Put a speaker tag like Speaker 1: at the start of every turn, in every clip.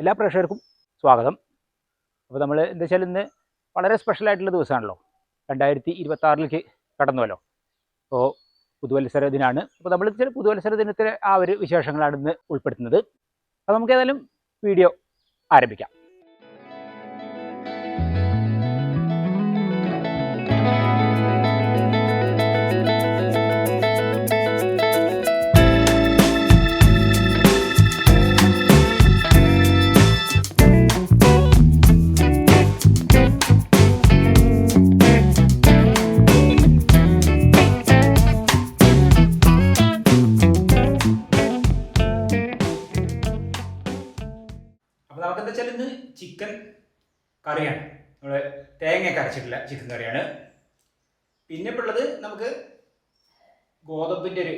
Speaker 1: എല്ലാ പ്രേക്ഷകർക്കും സ്വാഗതം. അപ്പോൾ നമ്മൾ എന്താ വെച്ചാൽ ഇന്ന് വളരെ സ്പെഷ്യൽ ആയിട്ടുള്ള ദിവസമാണല്ലോ. രണ്ടായിരത്തി ഇരുപത്തി ആറിലേക്ക് കടന്നുവല്ലോ. അപ്പോൾ പുതുവത്സര ദിനമാണ് അപ്പോൾ നമ്മൾ ചില പുതുവത്സര ദിനത്തിലെ ആ ഒരു വിശേഷങ്ങളാണ് ഇന്ന് ഉൾപ്പെടുത്തുന്നത്. അപ്പോൾ നമുക്ക് ഏതായാലും വീഡിയോ ആരംഭിക്കാം. ചിക്കൻ കറിയാണ്. നമ്മൾ തേങ്ങയൊക്കെ അരച്ചിട്ടുള്ള ചിക്കൻ കറിയാണ്. പിന്നെ ഇപ്പോൾ ഉള്ളത് നമുക്ക് ഗോതമ്പിന്റെ ഒരു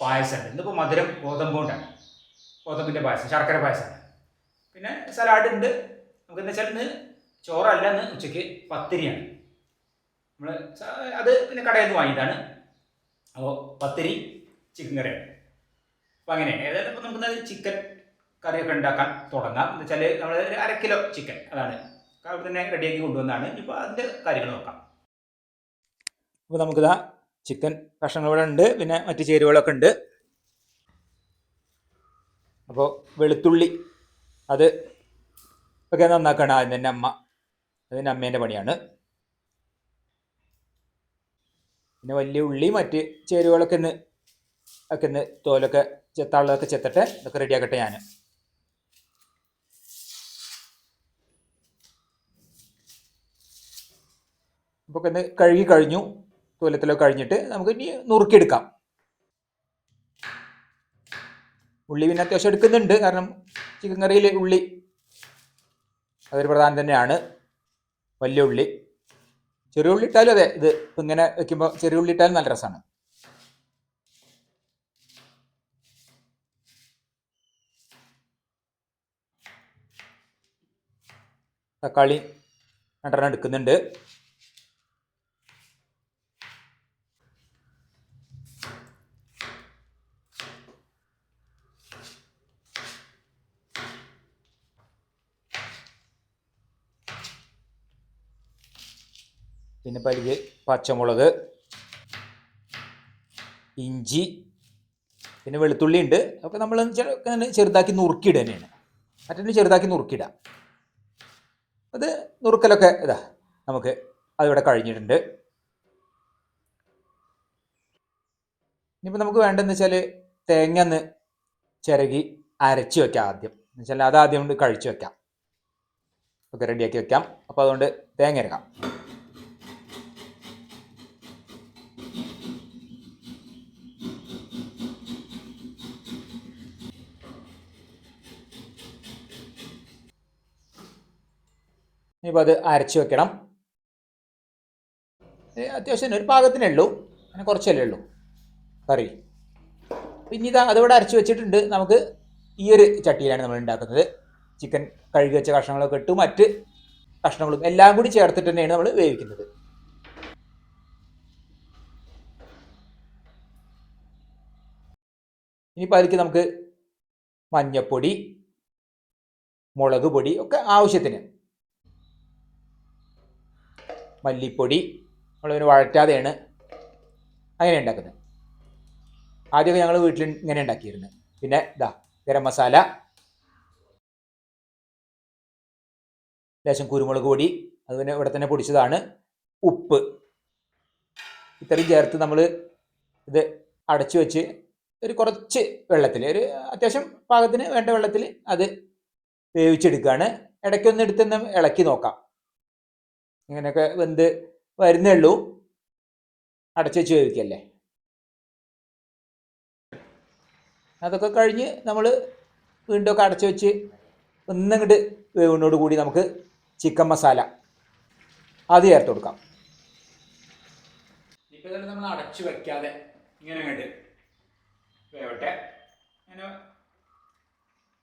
Speaker 1: പായസമുണ്ട്. ഇന്നിപ്പോൾ മധുരം ഗോതമ്പ് കൊണ്ടാണ്. ഗോതമ്പിന്റെ പായസം ശർക്കര പായസമാണ് പിന്നെ സലാഡ് ഉണ്ട്. നമുക്ക് എന്താ വെച്ചാൽ ഇന്ന് ചോറല്ല ഇന്ന് ഉച്ചയ്ക്ക് പത്തിരിയാണ്. നമ്മൾ അത് പിന്നെ കടയിൽ നിന്ന് വാങ്ങിയതാണ്. അപ്പോൾ പത്തിരി ചിക്കൻ കറിയാണ്. അപ്പോൾ അങ്ങനെ ഏതായാലും ഇപ്പോൾ നമുക്ക് ചിക്കൻ കറിയൊക്കെ ഉണ്ടാക്കാൻ തുടങ്ങാം. എന്ന് വെച്ചാൽ നമ്മൾ ഒരു അര കിലോ ചിക്കൻ അതാണ്. അവിടെ തന്നെ റെഡിയാക്കി കൊണ്ടുവന്നാണ്. ഇപ്പോൾ അതിന്റെ കാര്യങ്ങൾ നോക്കാം. അപ്പോൾ നമുക്കിതാ ചിക്കൻ കഷ്ണങ്ങൾ ഇവിടെ ഉണ്ട്. പിന്നെ മറ്റ് ചേരുവകളൊക്കെ ഉണ്ട്. അപ്പോൾ വെളുത്തുള്ളി അത് ഒക്കെ നന്നാക്കണം ആദ്യം തന്നെ അമ്മ. അതിന്റെ അമ്മേന്റെ പണിയാണ്. പിന്നെ വലിയ ഉള്ളി മറ്റ് ചേരുവകളൊക്കെ ഒന്ന് ഒക്കെ ഒന്ന് തോലൊക്കെ ചെത്താളൊക്കെ ചെത്തട്ടെ. ഇതൊക്കെ റെഡിയാക്കട്ടെ ഞാൻ അപ്പോൾ ഒന്ന് കഴുകി കഴിഞ്ഞു. തോലത്തിലൊക്കെ കഴിഞ്ഞിട്ട് നമുക്ക് ഇനി നുറുക്കിയെടുക്കാം ഉള്ളി പിന്നെ അത്യാവശ്യം എടുക്കുന്നുണ്ട്. കാരണം ചിക്കൻ കറിയിൽ ഉള്ളി അതൊരു പ്രധാനം തന്നെയാണ്. വലിയ ഉള്ളി. ചെറിയ ഉള്ളി ഇട്ടാലും അതെ ഇത് ഇങ്ങനെ വെക്കുമ്പോൾ ചെറിയ ഉള്ളി ഇട്ടാലും നല്ല രസമാണ് തക്കാളി രണ്ടെണ്ണം പിന്നെ പരിക്ക് പച്ചമുളക് ഇഞ്ചി പിന്നെ വെളുത്തുള്ളി ഉണ്ട്. ഒക്കെ നമ്മൾ ചെറുതാക്കി നുറുക്കിയിടുക തന്നെയാണ്. മറ്റൊന്ന് ചെറുതാക്കി നുറുക്കിയിടാം അത് നുറുക്കലൊക്കെ ഇതാ നമുക്ക് അതിവിടെ കഴിഞ്ഞിട്ടുണ്ട്. ഇനിയിപ്പോൾ നമുക്ക് വേണ്ടതെന്ന് വെച്ചാൽ തേങ്ങ ഒന്ന് ചിരകി അരച്ച് വെക്കാം ആദ്യം. എന്ന് വെച്ചാൽ അതാദ്യം കൊണ്ട് കഴിച്ച് വെക്കാം. ഒക്കെ റെഡിയാക്കി വെക്കാം. അപ്പോൾ അതുകൊണ്ട് തേങ്ങ ഇറക്കാം ഇനിയിപ്പോൾ അത് അരച്ച് വെക്കണം. അത്യാവശ്യം ഒരു പാകത്തിനേ ഉള്ളൂ. അങ്ങനെ കുറച്ചല്ലേ ഉള്ളൂ. കറി. പിന്നെ ഇതാ അതിവിടെ അരച്ച് വെച്ചിട്ടുണ്ട്. നമുക്ക് ഈ ഒരു ചട്ടിയിലാണ് നമ്മൾ ഉണ്ടാക്കുന്നത്. ചിക്കൻ കഴുകി വെച്ച കഷ്ണങ്ങളൊക്കെ ഇട്ട്. മറ്റ് കഷ്ണങ്ങളും എല്ലാം കൂടി ചേർത്തിട്ട് തന്നെയാണ് നമ്മൾ വേവിക്കുന്നത്. ഇനിയിപ്പോൾ അതിലേക്ക് നമുക്ക് മഞ്ഞപ്പൊടി മുളക് പൊടി ഒക്കെ ആവശ്യത്തിന്. മല്ലിപ്പൊടി നമ്മളിതിന് വഴറ്റാതെയാണ് അങ്ങനെ ഉണ്ടാക്കുന്നത്. ആദ്യമൊക്കെ ഞങ്ങൾ വീട്ടിൽ ഇങ്ങനെ ഉണ്ടാക്കിയിരുന്നു. പിന്നെ ഇതാ ഗരം മസാല ലേശം കുരുമുളക് പൊടി അത് പിന്നെ ഇവിടെ തന്നെ പൊടിച്ചതാണ് ഉപ്പ്. ഇത്രയും ചേർത്ത് നമ്മൾ ഇത് അടച്ചു വെച്ച് ഒരു കുറച്ച് വെള്ളത്തിൽ ഒരു അത്യാവശ്യം പാകത്തിന് വേണ്ട വെള്ളത്തിൽ അത് വേവിച്ചെടുക്കുകയാണ് ഇടയ്ക്കൊന്ന് എടുത്തൊന്ന് ഇളക്കി നോക്കാം. ഇങ്ങനെയൊക്കെ വെന്ത് വരുന്നേ ഉള്ളൂ അടച്ചു വെച്ച് വേവിക്കല്ലേ? അതൊക്കെ കഴിഞ്ഞ് നമ്മൾ വീണ്ടും ഒക്കെ അടച്ചു വെച്ച് ഒന്നങ്ങോട്ട് വേവിനോട് കൂടി നമുക്ക് ചിക്കൻ മസാല അത് ചേർത്ത് കൊടുക്കാം. നമ്മൾ അടച്ചു വെക്കാതെ ഇങ്ങനെ അങ്ങോട്ട് വേവട്ടെ. അങ്ങനെ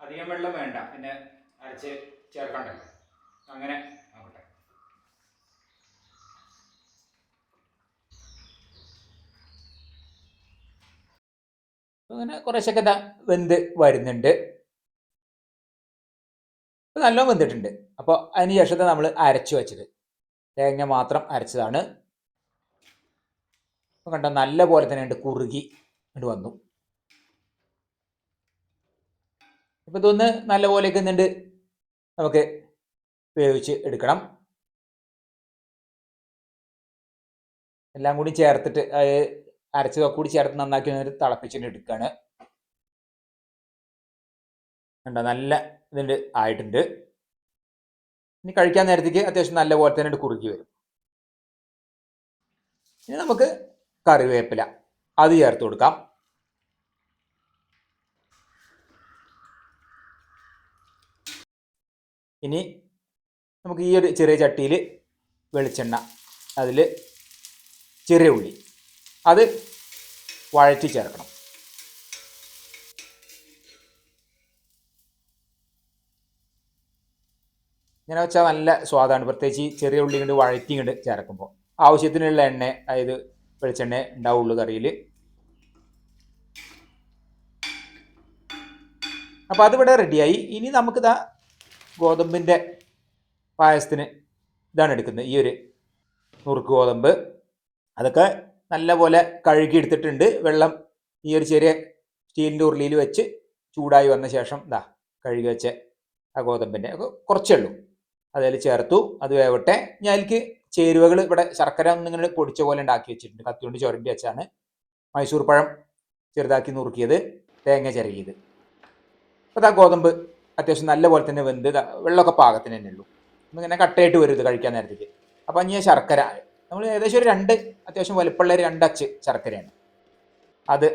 Speaker 1: അധികം വെള്ളം വേണ്ട. പിന്നെ അരച്ച് ചേർക്കണ്ടല്ലോ. അങ്ങനെ ആവട്ടെ. അങ്ങനെ കുറേശ്ശൊക്കെ വെന്ത് വരുന്നുണ്ട്. നല്ലോണം വെന്തിട്ടുണ്ട്. അപ്പോൾ അതിന് ശേഷത്തെ നമ്മൾ അരച്ചു വെച്ചത്. തേങ്ങ മാത്രം അരച്ചതാണ്. അപ്പോൾ കണ്ട നല്ല പോലെ തന്നെ ഉണ്ട് കുറുകി ഇങ്ങോട്ട് വന്നു. അപ്പോൾ ഇതൊന്ന് നല്ല പോലെ നിന്നുണ്ട് നമുക്ക് വേവിച്ച് എടുക്കണം. എല്ലാം കൂടി ചേർത്തിട്ട് അരച്ചതൊക്കെ കൂടി ചേർത്ത് നന്നാക്കി തിളപ്പിച്ചിട്ട് എടുക്കുകയാണ് കണ്ടോ നല്ല ഇതുണ്ട് ആയിട്ടുണ്ട്. ഇനി കഴിക്കാൻ നേരത്തേക്ക് അത്യാവശ്യം നല്ല പോലെ തന്നെ കുറുക്കി വരും. ഇനി നമുക്ക് കറിവേപ്പില അത് ചേർത്ത് കൊടുക്കാം. ഇനി നമുക്ക് ഈ ഒരു ചെറിയ ചട്ടിയിൽ വെളിച്ചെണ്ണ അതിൽ ചെറിയ ഉള്ളി. അത് വഴറ്റി ചേർക്കണം. ഇങ്ങനെ വെച്ചാൽ നല്ല സ്വാദാണ്. പ്രത്യേകിച്ച് ഈ ചെറിയ ഉള്ളി കൊണ്ട് വഴറ്റി കൊണ്ട് ചേർക്കുമ്പോൾ ആവശ്യത്തിനുള്ള എണ്ണ അതായത് വെളിച്ചെണ്ണ ഉണ്ടാവുള്ളൂ കറിയിൽ അപ്പോൾ അതിവിടെ റെഡിയായി. ഇനി നമുക്കിതാ ഗോതമ്പിന്റെ പായസത്തിന് ഇതാണ് എടുക്കുന്നത്. ഈ ഒരു നുറുക്ക് ഗോതമ്പ്. അതൊക്കെ നല്ല പോലെ കഴുകിയെടുത്തിട്ടുണ്ട്. വെള്ളം ഈ ഒരു ചെറിയ സ്റ്റീലിന്റെ ഉരുളിയിൽ വെച്ച് ചൂടായി വന്ന ശേഷം ഇതാ കഴുകി വെച്ച ആ ഗോതമ്പിന്റെ കുറച്ചേ ഉള്ളൂ. അതിൽ ചേർത്തു അത് വേവട്ടെ. ഞാൻ അതിലേക്ക് ചേരുവകൾ ഇവിടെ ശർക്കര ഒന്നിങ്ങനെ പൊടിച്ച പോലെ ഉണ്ടാക്കി വെച്ചിട്ടുണ്ട്. കത്തി കൊണ്ട് ചുരണ്ടി വെച്ചാണ് മൈസൂർ പഴം ചെറുതാക്കി നുറുക്കിയത് തേങ്ങ ചിരകിയത്. അപ്പോൾ ആ ഗോതമ്പ് അത്യാവശ്യം നല്ല പോലെ തന്നെ വെന്ത് വെള്ളമൊക്കെ പാകത്തിന് തന്നെ ഉള്ളൂ. ഇങ്ങനെ കട്ടയായിട്ട് വരും ഇത് കഴിക്കാൻ നേരത്തേക്ക്. അപ്പോൾ ഇനി ശർക്കര നമ്മൾ ഏകദേശം ഒരു രണ്ട് അത്യാവശ്യം വലുപ്പമുള്ള രണ്ട് അച്ച് ശർക്കരയാണ്. അത്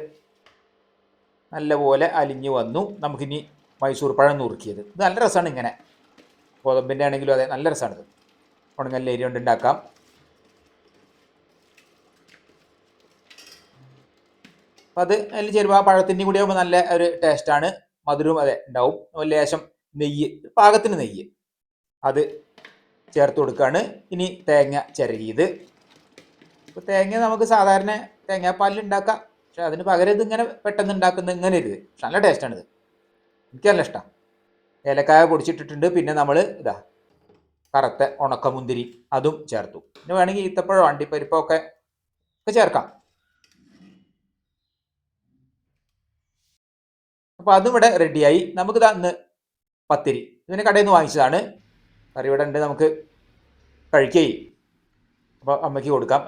Speaker 1: നല്ലപോലെ അലിഞ്ഞു വന്നു. നമുക്കിനി മൈസൂർ പഴം നുറുക്കിയത്. ഇത് നല്ല രസമാണ് ഇങ്ങനെ. ഗോതമ്പിന്റെ ആണെങ്കിലും അതെ നല്ല രസമാണിത് ഉണങ്ങല്ലേരി കൊണ്ട് ഉണ്ടാക്കാം. അപ്പം അത് അതിൽ ചേരുമ്പോൾ ആ പഴത്തിന്റെ കൂടി ആകുമ്പോൾ നല്ല ഒരു ടേസ്റ്റാണ്. മധുരവും അതെ ഉണ്ടാവും. ലേശം നെയ്യ് പാകത്തിന് നെയ്യ്. അത് ചേർത്ത് കൊടുക്കുകയാണ് ഇനി തേങ്ങ ചിരകിയത്. ഇപ്പോൾ തേങ്ങ നമുക്ക് സാധാരണ തേങ്ങാപ്പാലിൽ ഉണ്ടാക്കാം. പക്ഷെ അതിന് പകരം ഇതിങ്ങനെ പെട്ടെന്ന് ഉണ്ടാക്കുന്ന ഇങ്ങനെ ഇത്. പക്ഷെ നല്ല ടേസ്റ്റാണിത് എനിക്ക് നല്ല ഇഷ്ടം. ഏലക്കായ പൊടിച്ചിട്ടിട്ടുണ്ട്. പിന്നെ നമ്മൾ ഇതാ കറുത്ത ഉണക്കമുന്തിരി അതും ചേർത്തു. പിന്നെ വേണമെങ്കിൽ ഈത്തപ്പഴം അണ്ടിപ്പരിപ്പോ ഒക്കെ ഒക്കെ ചേർക്കാം. അപ്പോൾ അതും ഇവിടെ റെഡിയായി നമുക്ക് ഇന്ന് പത്തിരി. ഇതിന് കടയിൽ നിന്ന് വാങ്ങിച്ചതാണ്. കറി ഇവിടെ ഉണ്ട് നമുക്ക്. കഴിക്കേ. അപ്പോൾ അമ്മയ്ക്ക് കൊടുക്കാം.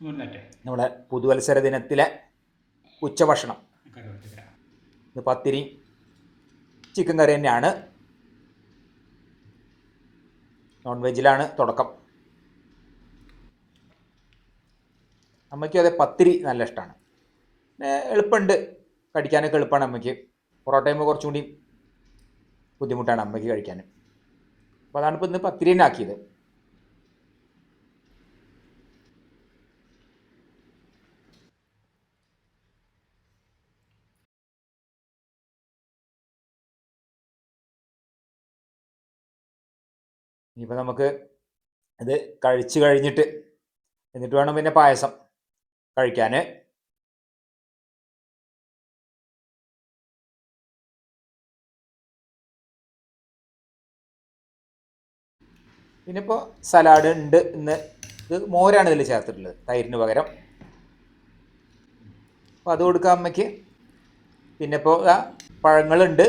Speaker 1: നമ്മുടെ പുതുവത്സര ദിനത്തിലെ ഉച്ചഭക്ഷണം. ഇത് പത്തിരി ചിക്കൻ കറി തന്നെയാണ്. നോൺ വെജിലാണ് തുടക്കം. അമ്മയ്ക്ക് അതെ പത്തിരി നല്ല ഇഷ്ടമാണ് പിന്നെ എളുപ്പമുണ്ട്. കടിക്കാനൊക്കെ എളുപ്പമാണ് അമ്മയ്ക്ക്. പൊറോട്ടയുമ്പോൾ കുറച്ചും കൂടി ബുദ്ധിമുട്ടാണ് അമ്മയ്ക്ക് കഴിക്കാൻ അപ്പോൾ അതാണ് ഇപ്പോൾ ഇന്ന് പത്തിരി തന്നെ ആക്കിയത്. ഇനിയിപ്പോൾ നമുക്ക് ഇത് കഴിച്ചു കഴിഞ്ഞിട്ട് എന്നിട്ട് വേണം പിന്നെ പായസം കഴിക്കാൻ പിന്നെ ഇപ്പോൾ സലാഡ് ഉണ്ട് ഇന്ന്. ഇത് മോരാണ് ഇതിൽ ചേർത്തിട്ടുള്ളത് തൈരിന് പകരം. അപ്പോൾ അത് കൊടുക്കാം അമ്മയ്ക്ക്. പിന്നെ ഇപ്പോൾ പഴങ്ങളുണ്ട്.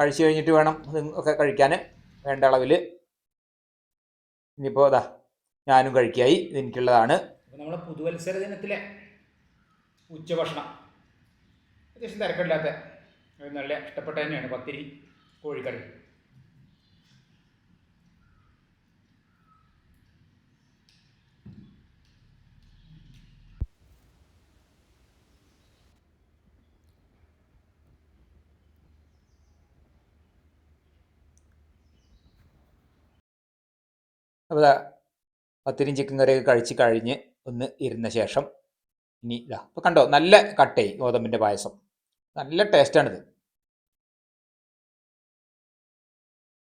Speaker 1: കഴിച്ചു കഴിഞ്ഞിട്ട് വേണം ഒക്കെ കഴിക്കാൻ വേണ്ട അളവിൽ ഇനിയിപ്പോൾ അതാ ഞാനും കഴിക്കായി. ഇതെനിക്കുള്ളതാണ് അപ്പോൾ പുതുവത്സര ദിനത്തിലെ ഉച്ചഭക്ഷണം. അത്യാവശ്യം തിരക്കില്ലാത്ത നല്ല ഇഷ്ടപ്പെട്ട തന്നെയാണ്. പത്തിരി കോഴിക്കറി. അപ്പോൾ പത്തിരി ചിക്കൻ കറിയൊക്കെ കഴിച്ച് കഴിഞ്ഞ് ഒന്ന് ഇരുന്ന ശേഷം ഇനി ഇതാ അപ്പോൾ കണ്ടോ നല്ല കട്ടയായി ഗോതമ്പിന്റെ പായസം. നല്ല ടേസ്റ്റാണിത്.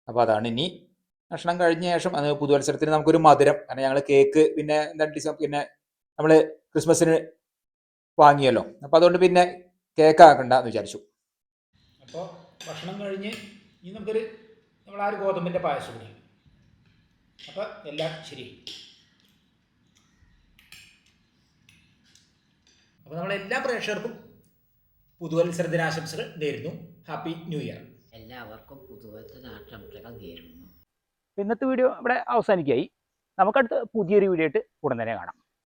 Speaker 1: അപ്പോൾ അതാണ് ഇനി ഭക്ഷണം കഴിഞ്ഞ ശേഷം അത് പുതുവത്സരത്തിന് നമുക്കൊരു മധുരം. കാരണം ഞങ്ങൾ കേക്ക് പിന്നെ എന്താ ഡിസം പിന്നെ നമ്മൾ ക്രിസ്മസിന് വാങ്ങിയല്ലോ. അപ്പോൾ അതുകൊണ്ട് പിന്നെ കേക്ക് ആക്കണ്ട എന്ന് വിചാരിച്ചു. അപ്പോൾ ഭക്ഷണം കഴിഞ്ഞ് ഇനി നമുക്കൊരു നമ്മൾ ആ ഒരു ഗോതമ്പിന്റെ പായസം അപ്പോൾ എല്ലാം ശരി. അപ്പോൾ നമ്മളെല്ലാ പ്രേക്ഷകർക്കും പുതുവത്സര ദിനാശംസകൾ നേരുന്നു. ഹാപ്പി ന്യൂ ഇയർ
Speaker 2: എല്ലാവർക്കും പുതുവത്സര ആശംസകൾ നേരുന്നു.
Speaker 1: ഇന്നത്തെ വീഡിയോ ഇവിടെ അവസാനിക്കായി. നമുക്കടുത്ത് പുതിയൊരു വീഡിയോ ആയിട്ട് ഉടൻ തന്നെ കാണാം.